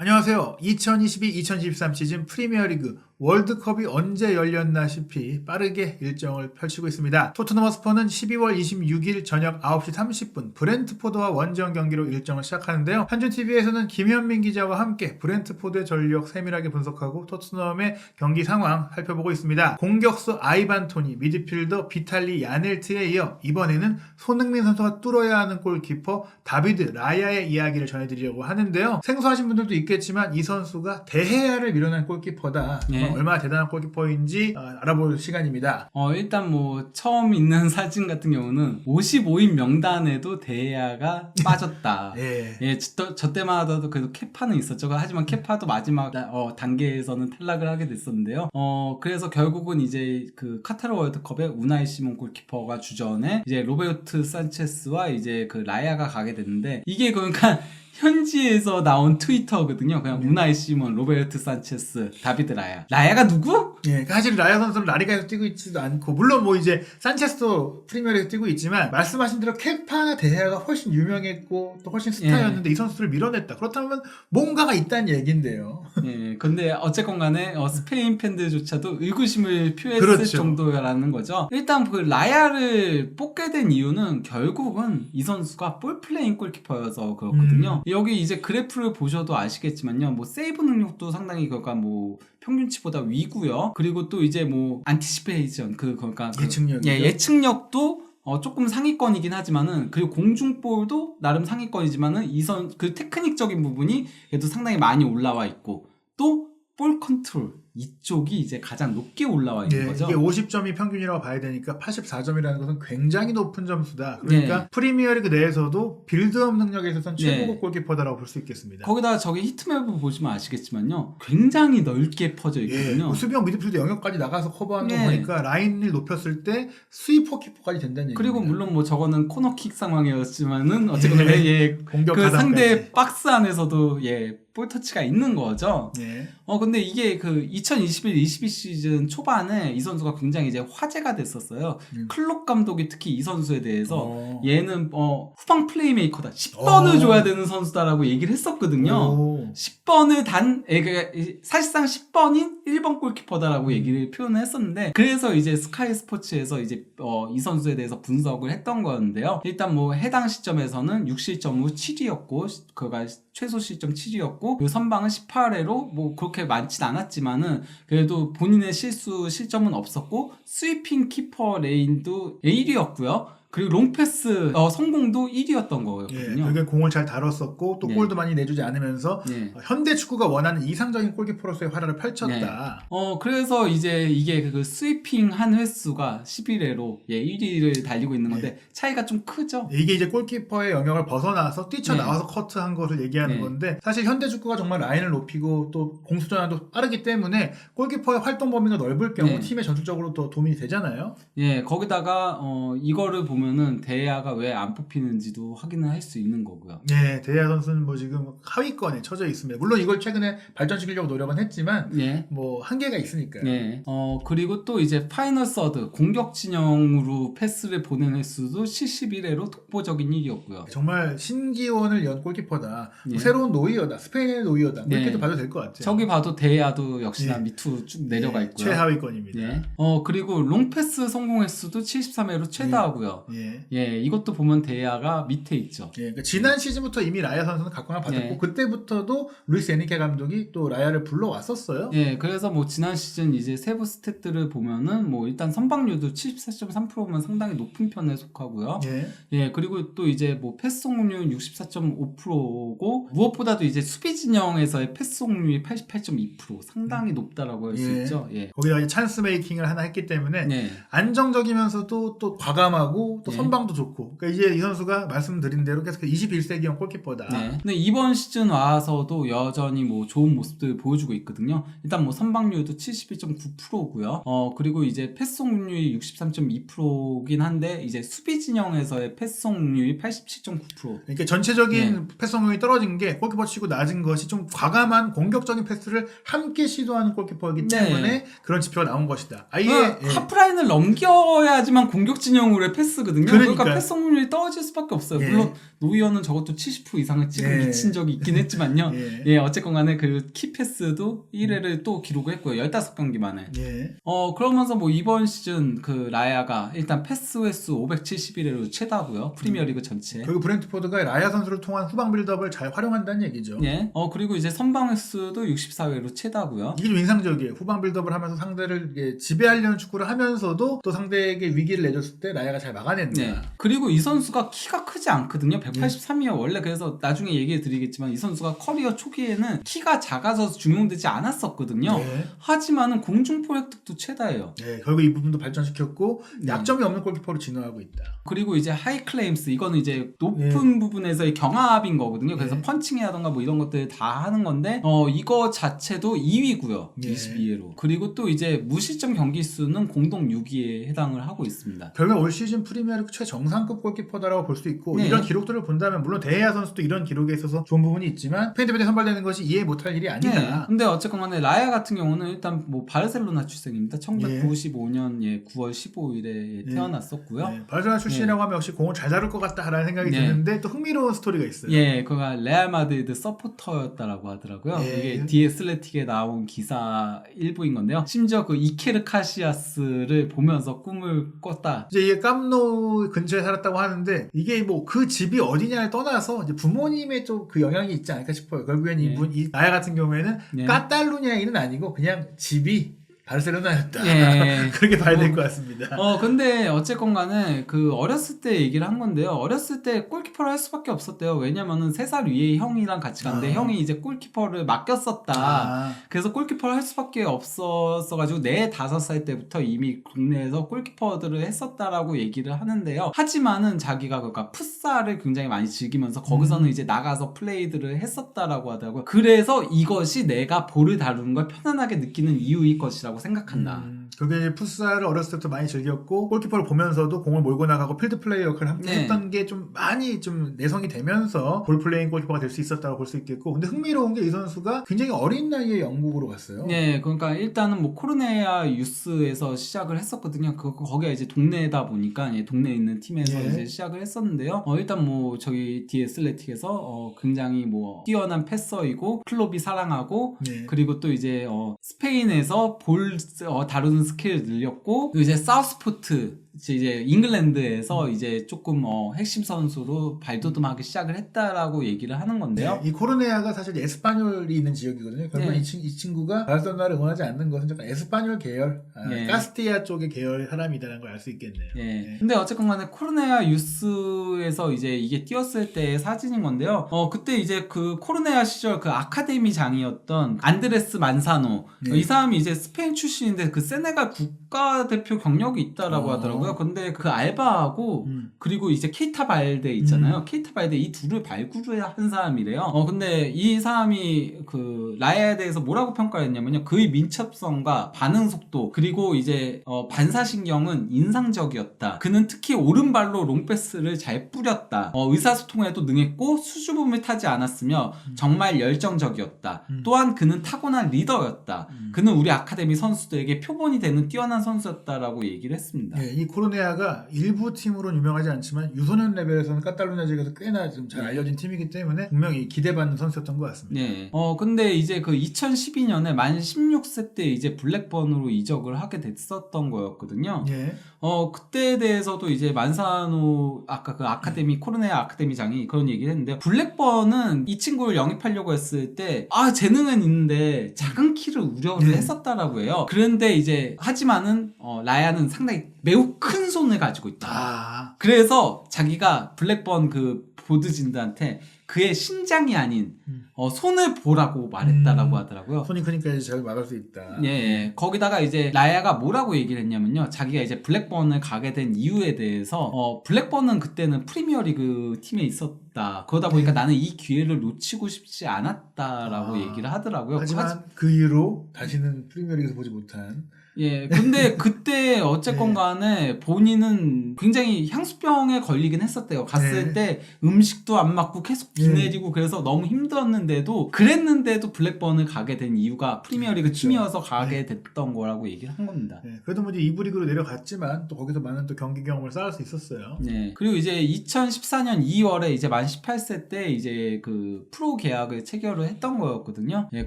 안녕하세요. 2022-2023 시즌 프리미어리그 월드컵이 언제 열렸나시피 빠르게 일정을 펼치고 있습니다. 토트넘 허스퍼는 12월 26일 저녁 9시 30분 브렌트포드와 원정 경기로 일정을 시작하는데요. 한준TV에서는 김현민 기자와 함께 브렌트포드의 전력 세밀하게 분석하고 토트넘의 경기 상황 살펴보고 있습니다. 공격수 아이반 토니, 미드필더 비탈리 야넬트에 이어 이번에는 손흥민 선수가 뚫어야 하는 골키퍼 다비드 라야의 이야기를 전해드리려고 하는데요. 생소하신 분들도 있겠지만 이 선수가 대해야를 밀어낸 골키퍼다. 예. 얼마나 대단한 골키퍼인지 어, 알아볼 시간입니다. 어, 일단 뭐, 처음 있는 사진 같은 경우는 55인 명단에도 대야가 빠졌다. 예. 예, 저, 저 때마다도 그래도 케파는 있었죠. 하지만 케파도 마지막 어, 단계에서는 탈락을 하게 됐었는데요. 어, 그래서 결국은 이제 그 카타르 월드컵에 우나이 시몬 골키퍼가 주전에 이제 로베르트 산체스와 이제 그 라야가 가게 됐는데 이게 그러니까 현지에서 나온 트위터거든요. 그냥 우나이 시몬, 로베르트 산체스, 다비드 라야. 라야가 누구? 예, 사실 라야 선수는 라리가에서 뛰고 있지도 않고 물론 뭐 이제 산체스도 프리미어리에서 뛰고 있지만 말씀하신 대로 케파나 데헤아가 훨씬 유명했고 또 훨씬 스타였는데 이 선수를 밀어냈다. 그렇다면 뭔가가 있다는 얘긴데요. 예, 근데 어쨌건 간에 어, 스페인 팬들조차도 의구심을 표했을 그렇죠. 정도라는 거죠. 일단 그 라야를 뽑게 된 이유는 결국은 이 선수가 볼플레잉 골키퍼여서 그렇거든요. 여기 이제 그래프를 보셔도 아시겠지만요. 뭐 세이브 능력도 상당히 그러니까 뭐 평균치보다 위고요. 그리고 또 이제 뭐 안티시페이션 그 그러니까 그- 예측력이죠. 예, 예측력도 어, 조금 상위권이긴 하지만은 그리고 공중볼도 나름 상위권이지만은 이선 그 테크닉적인 부분이 그래도 상당히 많이 올라와 있고 또 볼 컨트롤 이쪽이 이제 가장 높게 올라와 있는 예, 거죠. 이게 50점이 평균이라고 봐야 되니까 84점이라는 것은 굉장히 높은 점수다. 그러니까 네. 프리미어리그 내에서도 빌드업 능력에 있어서는 네. 최고급 골키퍼다라고 볼 수 있겠습니다. 거기다가 저기 히트맵을 보시면 아시겠지만요. 굉장히 넓게 퍼져 예, 있거든요. 뭐 수비형 미드필드 영역까지 나가서 커버하는 거 네. 보니까 라인을 높였을 때 스위퍼 키퍼까지 된다는 얘기입니다. 그리고 물론 뭐 저거는 코너킥 상황이었지만은 어쨌거나 예. 예, 공격 그. 상대 박스 안에서도 예, 볼 터치가 있는 거죠. 예. 어 근데 이게 그 2021-22 시즌 초반에 이 선수가 굉장히 이제 화제가 됐었어요. 음. 클롭 감독이 특히 이 선수에 대해서 어. 얘는 어 후방 플레이메이커다. 10번을 어. 줘야 되는 선수다라고 얘기를 했었거든요. 오. 10번을 단, 예, 그, 사실상 10번인 1번 골키퍼다라고 얘기를 표현을 했었는데, 그래서 이제 스카이 스포츠에서 이제, 어, 이 선수에 대해서 분석을 했던 거였는데요. 일단 뭐, 해당 시점에서는 6실점 후 7위였고, 그가 최소 실점 7위였고, 그 선방은 18회로 뭐, 그렇게 많진 않았지만은, 그래도 본인의 실수, 실점은 없었고, 스위핑 키퍼 레인도 1위였고요. 그리고 롱패스 어, 성공도 1위였던 예, 거였거든요. 그게 공을 잘 다뤘었고 또 네. 골도 많이 내주지 않으면서 예. 어, 현대 축구가 원하는 이상적인 골키퍼로서의 활약을 펼쳤다. 네. 어, 그래서 이제 이게 그 스위핑 한 횟수가 11회로 예, 1위를 달리고 있는 건데 차이가 좀 크죠. 이게 이제 골키퍼의 영역을 벗어나서 뛰쳐나와서 커트한 것을 얘기하는 네. 건데 사실 현대 축구가 정말 라인을 높이고 또 공수 전환도 빠르기 때문에 골키퍼의 활동 범위가 넓을 경우 네. 팀의 전술적으로 더 도움이 되잖아요. 예, 거기다가 어, 이거를 보면 은 대야가 왜 안 뽑히는지도 확인을 할 수 있는 거고요. 네, 대야 선수는 뭐 지금 하위권에 처져 있습니다. 물론 이걸 최근에 발전시키려고 노력은 했지만 예. 뭐 한계가 있으니까요. 네. 어, 그리고 또 이제 파이널 서드 공격 진영으로 패스를 보낸 횟수도 71회로 독보적인 1위였고요. 정말 신기원을 연 골키퍼다. 뭐 예. 새로운 노이어다. 스페인의 노이어다. 뭐 네. 이렇게도 봐도 될 것 같아요. 저기 봐도 대야도 역시나 예. 밑으로 쭉 내려가 예, 있고요. 최하위권입니다. 예. 어, 그리고 롱패스 성공 횟수도 73회로 최다하고요. 예. 예, 이것도 보면 대야가 밑에 있죠. 예, 그러니까 지난 시즌부터 이미 라야 선수는 각광을 받았고 네. 그때부터도 루이스 에니케 감독이 또 라야를 불러왔었어요. 예, 그래서 뭐 지난 시즌 이제 세부 스탯들을 보면은 뭐 일단 선방률도 74.3%면 상당히 높은 편에 속하고요. 예. 예, 그리고 또 이제 뭐 패스 성공률 64.5%고 무엇보다도 이제 수비 진영에서의 패스 성공률이 88.2% 상당히 높다라고 할수 예. 있죠. 예. 거기다가 이제 찬스 메이킹을 하나 했기 때문에 네. 안정적이면서도 또 과감하고 또 네. 선방도 좋고 그러니까 이제 이 선수가 말씀드린 대로 계속 21세기형 골키퍼다. 네. 근데 이번 시즌 와서도 여전히 뭐 좋은 모습들 보여주고 있거든요. 일단 뭐 선방률도 71.9%고요. 어 그리고 이제 패스 성공률이 63.2%긴 한데 이제 수비 진영에서의 패스 성공률이 87.9%. 그러니까 전체적인 네. 패스 성공이 떨어진 게 골키퍼 치고 낮은 것이 좀 과감한 공격적인 패스를 함께 시도하는 골키퍼이기 네. 때문에 그런 지표가 나온 것이다. 아예 그 예. 하프라인을 넘겨야지만 공격 진영으로의 패스 거든요. 패스거든요. 그러니까 그러니까요. 패스 성공률이 떨어질 수밖에 없어요. 예. 물론 노이어는 적어도 70% 이상을 지금 예. 미친 적이 있긴 했지만요. 예. 예, 어쨌건 간에 그 키패스도 1회를 또 기록을 했고요. 15경기 만에. 예. 어, 그러면서 뭐 이번 시즌 그 라야가 일단 패스 횟수 571회로 최다고요. 프리미어리그 전체. 그리고 브렌트포드가 라야 선수를 통한 후방 빌드업을 잘 활용한다는 얘기죠. 예. 어, 그리고 이제 선방 횟수도 64회로 최다고요. 이게 좀 인상적이에요. 후방 빌드업을 하면서 상대를 지배하려는 축구를 하면서 또 상대에게 위기를 내줬을 때 라야가 잘 막아 낸다. 네. 그리고 이 선수가 키가 크지 않거든요. 183이요. 원래 그래서 나중에 얘기해 드리겠지만 이 선수가 커리어 초기에는 키가 작아서 중용되지 않았었거든요. 네. 하지만은 공중포 획득도 최다예요. 네, 결국 이 부분도 발전시켰고 네. 약점이 없는 골키퍼로 진화하고 있다. 그리고 이제 하이 클레임스 이거는 이제 높은 부분에서의 경합인 거거든요. 그래서 예. 펀칭이라던가 뭐 이런 것들 다 하는 건데 어 이거 자체도 2위고요. 예. 22회로. 그리고 또 이제 무실점 경기 수는 공동 6위에 해당을 하고 있습니다. 결국 올 시즌 프리미어 리그 최정상급 골키퍼다라고 볼 수 있고 네. 이런 기록들을 본다면 물론 대야 선수도 이런 기록에 있어서 좋은 부분이 있지만 팬데벤에 선발되는 것이 이해 못할 일이 네. 아니다. 근데 어쨌건 간에 라야 같은 경우는 일단 뭐 바르셀로나 출생입니다. 1995년 예, 9월 15일에 예. 태어났었고요. 네, 바르셀로나 출신이라고 하면 역시 공을 잘 다룰 것 같다라는 생각이 네. 드는데 또 흥미로운 스토리가 있어요. 예, 그가 레알 마드리드 서포터였다라고 하더라고요. 예. 이게 디에슬레틱에 나온 기사 일부인 건데요. 심지어 그 이케르 카시아스를 보면서 꿈을 꿨다. 이제 이게 깜노 근처에 살았다고 하는데 이게 뭐 그 집이 어디냐를 떠나서 이제 부모님의 좀 그 영향이 있지 않을까 싶어요. 결국엔 예. 이분 이 나야 같은 경우에는 예. 까탈루냐이는 아니고 그냥 집이 바르셀로나였다. 예. 그렇게 봐야 될 뭐, 것 같습니다. 어, 근데 어쨌건 간에 그 어렸을 때 얘기를 한 건데요. 어렸을 때 골키퍼를 할 수밖에 없었대요. 왜냐면은 3살 위에 형이랑 같이 갔는데 아. 형이 이제 골키퍼를 맡겼었다. 아, 그래서 골키퍼를 할 수밖에 없었어가지고 네 다섯 살 때부터 이미 국내에서 골키퍼들을 했었다라고 얘기를 하는데요. 하지만은 자기가 그러니까 풋살을 굉장히 많이 즐기면서 거기서는 음. 이제 나가서 플레이들을 했었다라고 하더라고요. 그래서 이것이 내가 볼을 다루는 걸 편안하게 느끼는 이유일 것이라고 생각한다. 음, 그게 이제 풋살을 어렸을 때부터 많이 즐겼고 골키퍼를 보면서도 공을 몰고 나가고 필드 플레이 역할을 함께 네. 했던 게 좀 많이 좀 내성이 되면서 볼 플레잉 골키퍼가 될 수 있었다고 볼 수 있겠고 근데 흥미로운 게 이 선수가 굉장히 어린 나이에 영국으로 갔어요. 네, 그러니까 일단은 뭐 코르네아 유스에서 시작을 했었거든요. 그 거기가 이제 동네다 보니까 예, 동네에 있는 팀에서 예. 이제 시작을 했었는데요. 어, 일단 뭐 저기 디에슬레틱에서 어, 굉장히 뭐 뛰어난 패서이고 클롭이 사랑하고 네. 그리고 또 이제 어, 스페인에서 볼 어, 다루는 스킬을 늘렸고 이제 사우스포트 이제- 잉글랜드에서 음. 이제 조금 어, 핵심 선수로 발돋움하기 시작을 했다라고 얘기를 하는 건데요. 네, 이 코르네아가 사실 에스파�올이 있는 지역이거든요. 결국 네. 이, 친, 이 친구가 바르셀로나를 응원하지 않는 것은 약간 에스파뇰 계열, 아, 네. 카스티아 쪽의 계열의 사람이라는 걸 알 수 있겠네요. 예. 네. 근데 어쨌건 간에 코르네아 유스에서 이제 이게 뛰었을 때의 사진인 건데요. 어, 그때 이제 그 코르네아 시절 그 아카데미 장이었던 안드레스 만사노. 네. 어, 이 사람이 이제 스페인 출신인데 그 세네갈 국가대표 경력이 있다라고 어. 하더라고요. 근데 그 알바하고 음. 그리고 이제 케이타 발데 있잖아요. 케이타 발데 이 둘을 발굴을 한 사람이래요. 어 근데 이 사람이 그 라야에 대해서 뭐라고 평가를 했냐면요. 그의 민첩성과 반응 속도 그리고 이제 어, 반사신경은 인상적이었다. 그는 특히 오른발로 롱패스를 잘 뿌렸다. 어, 의사소통에도 능했고 수줍음을 타지 않았으며 정말 열정적이었다. 음. 또한 그는 타고난 리더였다. 음. 그는 우리 아카데미 선수들에게 표본이 되는 뛰어난 선수였다라고 얘기를 했습니다. 네, 이 코르네아가 일부 팀으로는 유명하지 않지만 유소년 레벨에서는 카탈루냐 지역에서 꽤나 좀 잘 알려진 팀이기 때문에 분명히 기대받는 선수였던 것 같습니다. 네. 어, 근데 이제 그 2012년에 만 16세 때 이제 블랙번으로 이적을 하게 됐었던 거였거든요. 예. 어, 그때에 대해서도 이제 만사노, 아까 그 아카데미, 코르네아 아카데미장이 그런 얘기를 했는데, 블랙번은 이 친구를 영입하려고 했을 때, 아, 재능은 있는데 작은 키를 우려를 네. 했었다라고 해요. 그런데 이제, 하지만은, 어, 라야는 상당히 매우 큰 손을 가지고 있다. 아, 그래서 자기가 블랙번 그 보드진드한테 그의 신장이 아닌 음. 어, 손을 보라고 말했다라고 음. 하더라고요. 손이 크니까 이제 잘 막을 수 있다. 예, 예. 거기다가 이제 라야가 뭐라고 얘기를 했냐면요. 자기가 이제 블랙번을 가게 된 이유에 대해서 어, 블랙번은 그때는 프리미어리그 팀에 있었다. 그러다 보니까 나는 이 기회를 놓치고 싶지 않았다라고 아. 얘기를 하더라고요. 하지만 그 이후로 다시는 프리미어리그에서 보지 못한 예, 근데 그때 어쨌건 네. 간에 본인은 굉장히 향수병에 걸리긴 했었대요. 갔을 네. 때 음식도 안 맞고 계속 비 네. 내리고 그래서 너무 힘들었는데도 그랬는데도 블랙번을 가게 된 이유가 프리미어리그 그렇죠. 팀이어서 가게 됐던 거라고 얘기를 한 겁니다. 네, 그래도 뭐 이제 2부 리그로 내려갔지만 또 거기서 많은 또 경기 경험을 쌓을 수 있었어요. 네. 그리고 이제 2014년 2월에 이제 만 18세 때 이제 그 프로 계약을 체결을 했던 거였거든요. 예,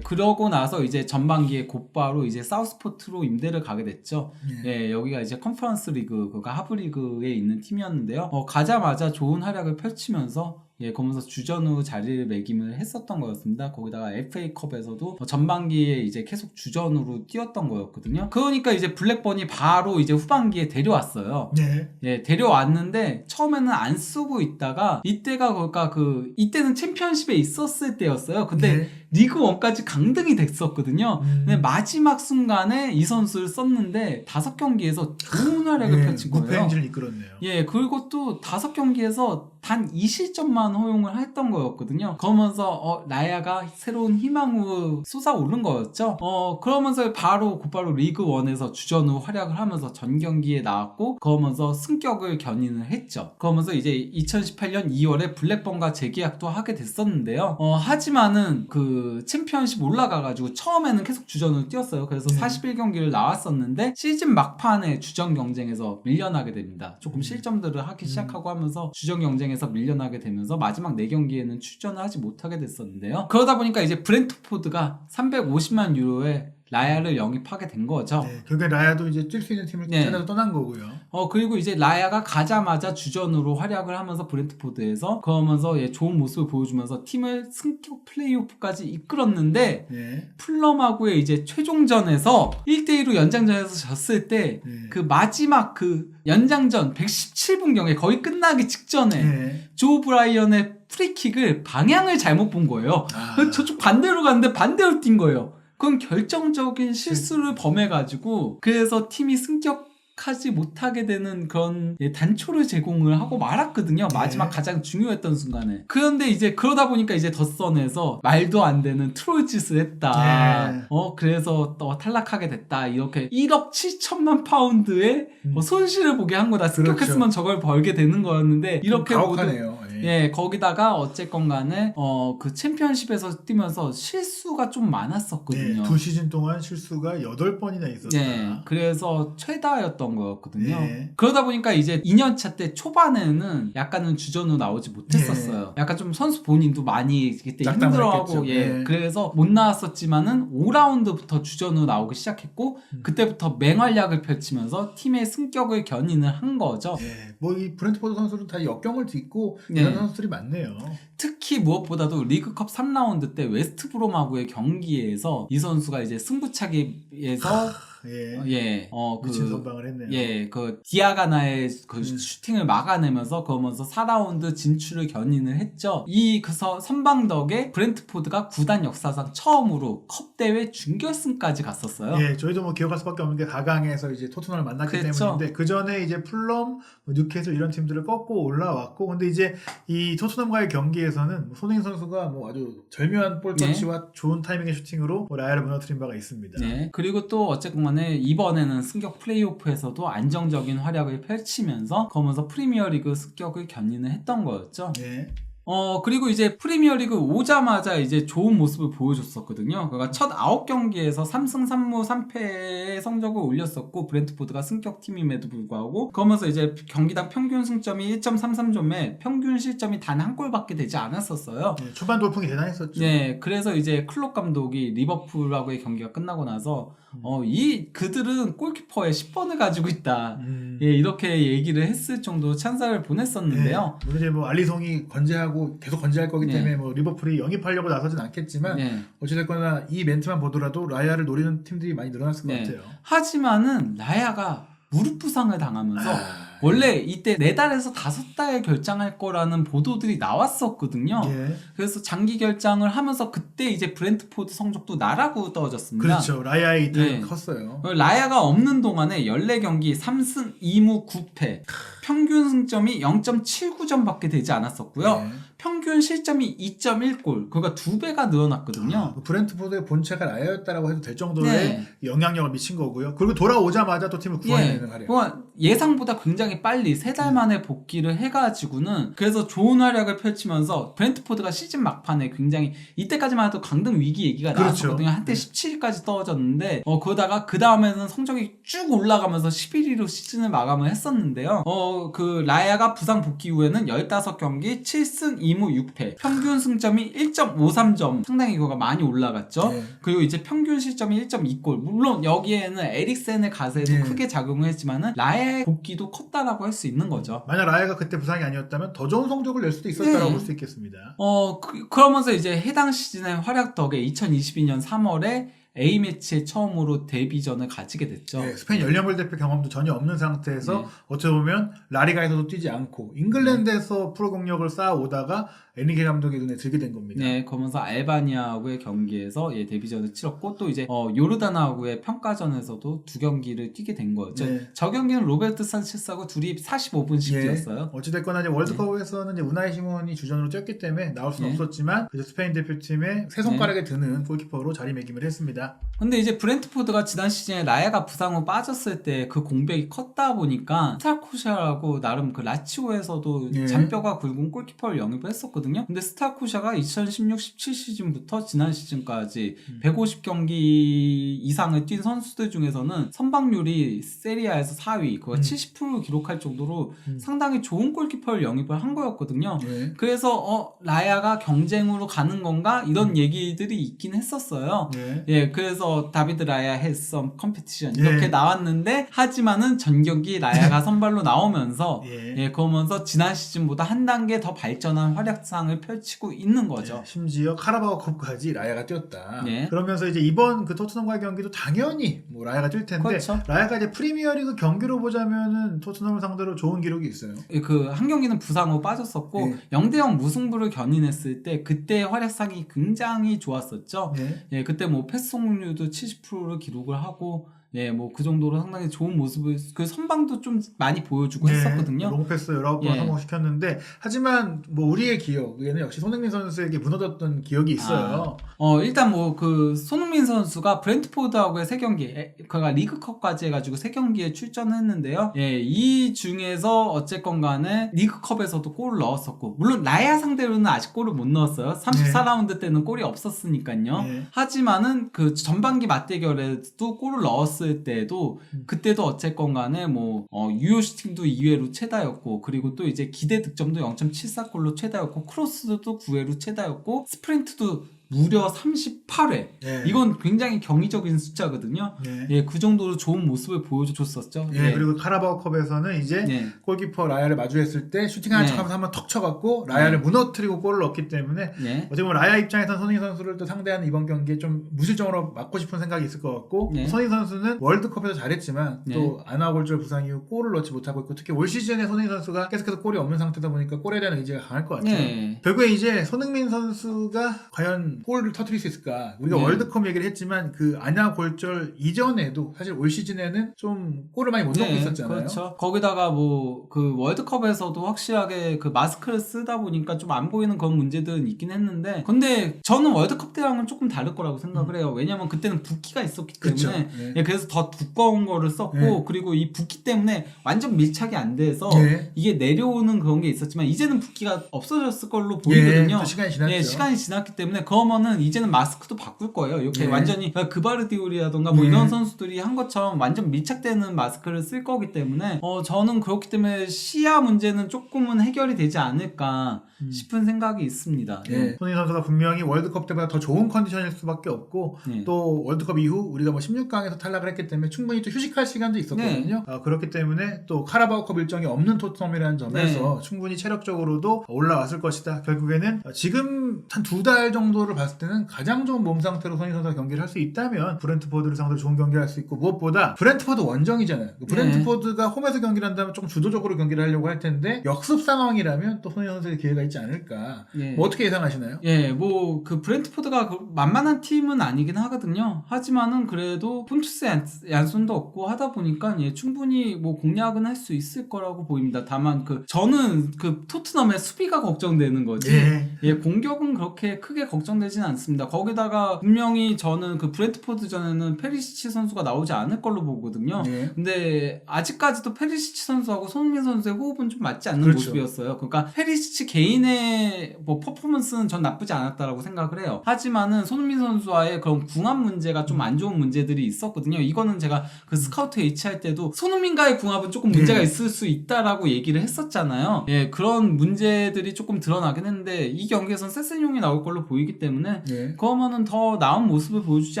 그러고 나서 이제 전반기에 곧바로 이제 사우스포트로 임대를 가게 됐죠. 네. 예, 여기가 이제 컨퍼런스 리그, 그가 하부 리그에 있는 팀이었는데요. 어, 가자마자 좋은 활약을 펼치면서 예, 거기서 주전으로 자리를 매김을 했었던 거였습니다. 거기다가 FA컵에서도 전반기에 이제 계속 주전으로 뛰었던 거였거든요. 그러니까 이제 블랙번이 바로 이제 후반기에 데려왔어요. 네. 예, 데려왔는데 처음에는 안 쓰고 있다가 이때가 그러니까 그 이때는 챔피언십에 있었을 때였어요. 근데 네. 리그 1까지 강등이 됐었거든요. 음. 근데 마지막 순간에 이 선수를 썼는데 다섯 경기에서 좋은 활약을 네, 펼친 거예요. 행진을 이끌었네요. 예, 그리고 또 다섯 경기에서 단 2실점만 허용을 했던 거였거든요. 그러면서 어, 라야가 새로운 희망으로 솟아오른 거였죠. 어, 그러면서 바로 곧바로 리그 1에서 주전으로 활약을 하면서 전 경기에 나왔고 그러면서 승격을 견인을 했죠. 그러면서 이제 2018년 2월에 블랙번과 재계약도 하게 됐었는데요. 어, 하지만은 그 챔피언십 올라가가지고 처음에는 계속 주전으로 뛰었어요. 그래서 네. 41경기를 나왔었는데 시즌 막판에 주전 경쟁에서 밀려나게 됩니다. 조금 음. 실점들을 하기 시작하고 하면서 주전 경쟁에 서 밀려나게 되면서 마지막 4경기에는 출전을 하지 못하게 됐었는데요. 그러다 보니까 이제 브렌트포드가 350만 유로에 라야를 영입하게 된 거죠. 네, 결국에 라야도 이제 뛸 수 있는 팀을 네. 찾아서 떠난 거고요. 어 그리고 이제 라야가 가자마자 주전으로 활약을 하면서 브렌트포드에서 그러면서 예, 좋은 모습을 보여주면서 팀을 승격 플레이오프까지 이끌었는데 네. 풀럼하고의 이제 최종전에서 1대1로 연장전에서 졌을 때 네. 그 마지막 그 연장전 117분경에 거의 끝나기 직전에 네. 조 브라이언의 프리킥을 방향을 잘못 본 거예요. 아. 그 저쪽 반대로 갔는데 반대로 뛴 거예요. 그건 결정적인 실수를 범해가지고 그래서 팀이 승격 하지 못하게 되는 그런 예, 단초를 제공을 하고 말았거든요. 마지막 네. 가장 중요했던 순간에. 그런데 이제 그러다 보니까 이제 덧선에서 말도 안 되는 트롤 짓을 했다. 네. 어 그래서 또 탈락하게 됐다. 이렇게 1억 7천만 파운드의 음. 어, 손실을 보게 한 거다. 승격했으면 저걸 벌게 되는 거였는데 이렇게 가혹하네요. 예. 예, 거기다가 어쨌건 간에 어 그 챔피언십에서 뛰면서 실수가 좀 많았었거든요. 네, 두 시즌 동안 실수가 8번이나 있었다. 예, 그래서 최다였던 거였거든요. 네. 그러다 보니까 이제 2년차 때 초반에는 약간은 주전으로 나오지 못했었어요. 약간 좀 선수 본인도 많이 그때 힘들어하고. 예, 네. 그래서 못 나왔었지만은 5라운드부터 주전으로 나오기 시작했고, 음. 그때부터 맹활약을 펼치면서 팀의 승격을 견인을 한 거죠. 예, 뭐 이 브렌트포드 선수는 다 역경을 딛고 네. 선수들이 많네요. 특히 무엇보다도 리그컵 3라운드 때 웨스트브롬하고의 경기에서 이 선수가 이제 승부차기에서 예, 예, 어, 그, 미친 선방을 했네요. 예, 그 디아가나의 그 음. 슈팅을 막아내면서 그러면서 4라운드 진출을 견인을 했죠. 이 그서 선방 덕에 브렌트포드가 구단 역사상 처음으로 컵 대회 준결승까지 갔었어요. 예, 저희도 뭐 기억할 수 밖에 없는 게 4강에서 이제 토트넘을 만났기 그렇죠. 때문인데 그 전에 이제 풀럼, 뭐 뉴캐슬 이런 팀들을 꺾고 올라왔고 근데 이제 이 토트넘과의 경기에서 는뭐 손흥민 선수가 뭐 아주 절묘한 볼 네. 터치와 좋은 타이밍의 슈팅으로 뭐 라야를 무너뜨린 바가 있습니다. 네. 그리고 또 어쨌건 간에 이번에는 승격 플레이오프에서도 안정적인 활약을 펼치면서 그러면서 프리미어리그 승격을 견인을 했던 거였죠. 예. 어, 그리고 이제 프리미어 리그 오자마자 이제 좋은 모습을 보여줬었거든요. 그러니까 첫 9경기에서 3승 3무 3패의 성적을 올렸었고, 브렌트포드가 승격팀임에도 불구하고, 그러면서 이제 경기당 평균 승점이 1.33점에 평균 실점이 단 한 골밖에 되지 않았었어요. 예, 초반 돌풍이 대단했었죠. 네, 그래서 이제 클롭 감독이 리버풀하고의 경기가 끝나고 나서, 음. 어, 이, 그들은 골키퍼에 10번을 가지고 있다. 음. 예, 이렇게 얘기를 했을 정도로 찬사를 보냈었는데요. 네. 물론 이제 뭐 알리송이 건재하고 계속 건재할 거기 네. 때문에 뭐 리버풀이 영입하려고 나서진 않겠지만 네. 어찌됐거나 이 멘트만 보더라도 라야를 노리는 팀들이 많이 늘어났을 네. 것 같아요. 하지만은 라야가 무릎 부상을 당하면서 아, 원래 이때 네 달에서 다섯 달 결장할 거라는 보도들이 나왔었거든요. 예. 그래서 장기 결장을 하면서 그때 이제 브렌트포드 성적도 나라고 떨어졌습니다. 그렇죠. 라이아의 이탈이 예. 컸어요. 라야가 없는 동안에 14경기 3승 2무 9패 평균 승점이 0.79점밖에 되지 않았었고요. 네. 평균 실점이 2.1골 그러니까 두 배가 늘어났거든요. 그 브렌트포드의 본체가 라이아였다라고 해도 될 정도의 네. 영향력을 미친 거고요. 그리고 돌아오자마자 또 팀을 예, 구원해내는 활약. 그러니까 예상보다 굉장히 빨리 세 음. 달 만에 복귀를 해가지고는 그래서 좋은 활약을 펼치면서 브렌트포드가 시즌 막판에 굉장히 이때까지만 해도 강등 위기 얘기가 그렇죠. 나왔었거든요. 한때 네. 17위까지 떨어졌는데 어 그러다가 그 다음에는 성적이 쭉 올라가면서 11위로 시즌을 마감을 했었는데요. 어 그 라야가 부상 복귀 후에는 15경기 7승 2무 6패 평균 승점이 1.53점 상당히 이거가 많이 올라갔죠. 네. 그리고 이제 평균 실점이 1.2골. 물론 여기에는 에릭센의 가세도 네. 크게 작용을 했지만은 라의 복귀도 컸다 라고 할 수 있는 거죠. 만약 라이아가 그때 부상이 아니었다면 더 좋은 성적을 낼 수도 있었다고 네. 볼수 있겠습니다. 어, 그, 그러면서 이제 해당 시즌의 활약 덕에 2022년 3월에 A매치에 처음으로 데뷔전을 가지게 됐죠. 네, 스페인 연령별 대표 경험도 전혀 없는 상태에서 네. 어떻게 보면 라리가에서도 뛰지 않고 잉글랜드에서 프로 경력을 쌓아오다가 에니게 감독의 눈에 들게 된 겁니다. 네, 그러면서 알바니아하고의 경기에서 예, 데뷔전을 치렀고 또 이제 어, 요르단하고의 평가전에서도 두 경기를 뛰게 된 거였죠. 네. 저 경기는 로베르트 산체스하고 둘이 45분씩 예. 뛰었어요. 어찌됐거나 이제 월드컵에서는 이제 우나이 시몬이 주전으로 뛰었기 때문에 나올 수는 네. 없었지만 스페인 대표팀의 새 손가락에 드는 골키퍼로 자리매김을 했습니다. 근데 이제 브렌트포드가 지난 시즌에 라야가 부상 후 빠졌을 때 그 공백이 컸다 보니까 스타쿠샤라고 나름 그 라치오에서도 예. 잔뼈가 굵은 골키퍼를 영입을 했었거든요. 근데 스타쿠샤가 2016-17 시즌부터 지난 시즌까지 음. 150경기 이상을 뛴 선수들 중에서는 선방률이 세리아에서 4위, 그거 음. 70%를 기록할 정도로 음. 상당히 좋은 골키퍼를 영입을 한 거였거든요. 예. 그래서 어 라야가 경쟁으로 가는 건가 이런 음. 얘기들이 있긴 했었어요. 예. 예, 그래서 다비드 라야 했썸 컴피티션 예. 이렇게 나왔는데 하지만은 전 경기 라야가 선발로 나오면서 예. 예, 그러면서 지난 시즌보다 한 단계 더 발전한 활약상을 펼치고 있는 거죠. 네, 심지어 카라바오컵까지 라야가 뛰었다. 네. 그러면서 이제 이번 그 토트넘과의 경기도 당연히 뭐 라야가 뛸 텐데 그렇죠. 라야가 이제 프리미어리그 경기로 보자면은 토트넘을 상대로 좋은 기록이 있어요. 그한 경기는 부상 후 빠졌었고 예. 0대0 무승부를 견인했을 때 그때 활약상이 굉장히 좋았었죠. 네. 예, 그때 뭐 패스 성공률도 70%를 기록을 하고 예, 뭐그 정도로 상당히 좋은 모습을 그 선방도 좀 많이 보여주고 했었거든요. 네, 롱패스 여러 번 예. 성공시켰는데 하지만 뭐 우리의 기억에는 역시 손흥민 선수에게 무너졌던 기억이 있어요. 어 일단 뭐 그 손흥민 선수가 브렌트포드하고의 세 경기, 그가 리그컵까지 해가지고 세 경기에 출전했는데요. 예, 이 중에서 어쨌건 간에 리그컵에서도 골을 넣었었고, 물론 라야 상대로는 아직 골을 못 넣었어요. 34라운드 때는 골이 없었으니까요. 예. 하지만은 그 전반기 맞대결에도 골을 넣었 을 때도 음. 그때도 어쨌건 간에 뭐 어, 유효 슈팅도 2회로 최다였고 그리고 또 이제 기대 득점도 0.74골로 최다였고 크로스도 9회로 최다였고 스프린트도 무려 38회. 예. 이건 굉장히 경이적인 숫자거든요. 예. 예, 그 정도로 좋은 모습을 보여줬었죠. 예, 그리고 카라바오컵에서는 이제 예. 골키퍼 라야를 마주했을 때 슈팅하는 네. 척하면서 한번 턱 쳐갖고 라야를 무너뜨리고 골을 넣었기 때문에 예. 어떻게 보면 라야 입장에서는 손흥민 선수를 또 상대하는 이번 경기에 좀 무실점으로 맞고 싶은 생각이 있을 것 같고 네. 손흥민 선수는 월드컵에서 잘했지만 네. 또 아나골절 부상 이후 골을 넣지 못하고 있고 특히 올 시즌에 손흥민 선수가 계속해서 골이 없는 상태다 보니까 골에 대한 의지가 강할 것 같아요. 예. 결국에 이제 손흥민 선수가 과연 골을 터뜨릴 수 있을까? 우리가 네. 월드컵 얘기를 했지만 그 아냐 골절 이전에도 사실 올 시즌에는 좀 골을 많이 못 넣고 있었잖아요. 그렇죠. 거기다가 뭐 그 월드컵에서도 확실하게 그 마스크를 쓰다 보니까 좀 안 보이는 그런 문제들은 있긴 했는데 근데 저는 월드컵 때랑은 조금 다를 거라고 생각을 해요. 왜냐면 그때는 붓기가 있었기 음. 그렇죠. 때문에 네. 예, 그래서 더 두꺼운 거를 썼고 네. 그리고 이 붓기 때문에 완전 밀착이 안 돼서 네. 이게 내려오는 그런 게 있었지만 이제는 붓기가 없어졌을 걸로 예, 보이거든요. 또 시간이 지났죠. 예, 시간이 지났기 때문에 그 러면은 이제는 마스크도 바꿀 거예요. 이렇게 네. 완전히 그바르디올이라던가 뭐 네. 이런 선수들이 한 것처럼 완전 밀착되는 마스크를 쓸 거기 때문에 어 저는 그렇기 때문에 시야 문제는 조금은 해결이 되지 않을까. 싶은 생각이 있습니다. 예. 손흥민 선수가 분명히 월드컵 때보다 더 좋은 컨디션일 수밖에 없고 네. 또 월드컵 이후 우리가 뭐 16강에서 탈락을 했기 때문에 충분히 또 휴식할 시간도 있었거든요. 네. 아, 그렇기 때문에 또 카라바오컵 일정이 없는 토트넘이라는 점에서 충분히 체력적으로도 올라왔을 것이다. 결국에는 지금 한 두 달 정도를 봤을 때는 가장 좋은 몸 상태로 손흥민 선수가 경기를 할 수 있다면 브렌트포드를 상대로 좋은 경기를 할 수 있고 무엇보다 브렌트포드 원정이잖아요. 그 브렌트포드가 홈에서 경기를 한다면 조금 주도적으로 경기를 하려고 할 텐데 역습 상황이라면 또 손흥민 선수의 기회가 있지 않을까. 예. 뭐 어떻게 예상하시나요? 예, 뭐 그 브렌트포드가 그 만만한 팀은 아니긴 하거든요. 하지만은 그래도 폰투스 얀- 얀손도 없고 하다 보니까 예, 충분히 뭐 공략은 할 수 있을 거라고 보입니다. 다만 그 저는 그 토트넘의 수비가 걱정되는 거지. 예. 예, 공격은 그렇게 크게 걱정되진 않습니다. 거기다가 분명히 저는 그 브렌트포드 전에는 페리시치 선수가 나오지 않을 걸로 보거든요. 예. 근데 아직까지도 페리시치 선수하고 손흥민 선수의 호흡은 좀 맞지 않는 그렇죠. 모습이었어요. 그러니까 페리시치 개인 의 뭐 퍼포먼스는 전 나쁘지 않았다라고 생각을 해요. 하지만은 손흥민 선수와의 그런 궁합 문제가 좀 안 좋은 문제들이 있었거든요. 이거는 제가 그 스카우트 H 할 때도 손흥민과의 궁합은 조금 문제가 예. 있을 수 있다라고 얘기를 했었잖아요. 예, 그런 문제들이 조금 드러나긴 했는데 이 경기에선 세센용이 나올 걸로 보이기 때문에 예. 그러면은 더 나은 모습을 보여주지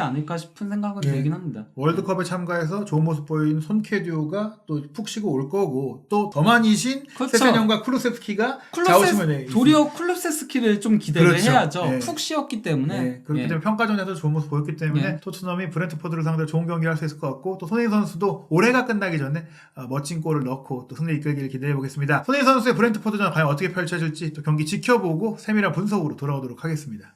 않을까 싶은 생각은 예. 들긴 합니다. 월드컵에 참가해서 좋은 모습 보인 손케듀가 또 푹 쉬고 올 거고 또 더만이신 그렇죠. 세세뇽과 쿠루세프키가 클럽세 좌우측면 에 도리어 클럽세스키를 좀 기대를 그렇죠. 해야죠. 예. 푹 쉬었기 때문에. 네, 그렇기 예. 때문에 평가전에서 좋은 모습 보였기 때문에 예. 토트넘이 브렌트포드를 상대로 좋은 경기를 할 수 있을 것 같고 또 손흥민 선수도 올해가 끝나기 전에 어, 멋진 골을 넣고 또 승리 이끌기를 기대해 보겠습니다. 손흥민 선수의 브렌트포드전 과연 어떻게 펼쳐질지 또 경기 지켜보고 세밀한 분석으로 돌아오도록 하겠습니다.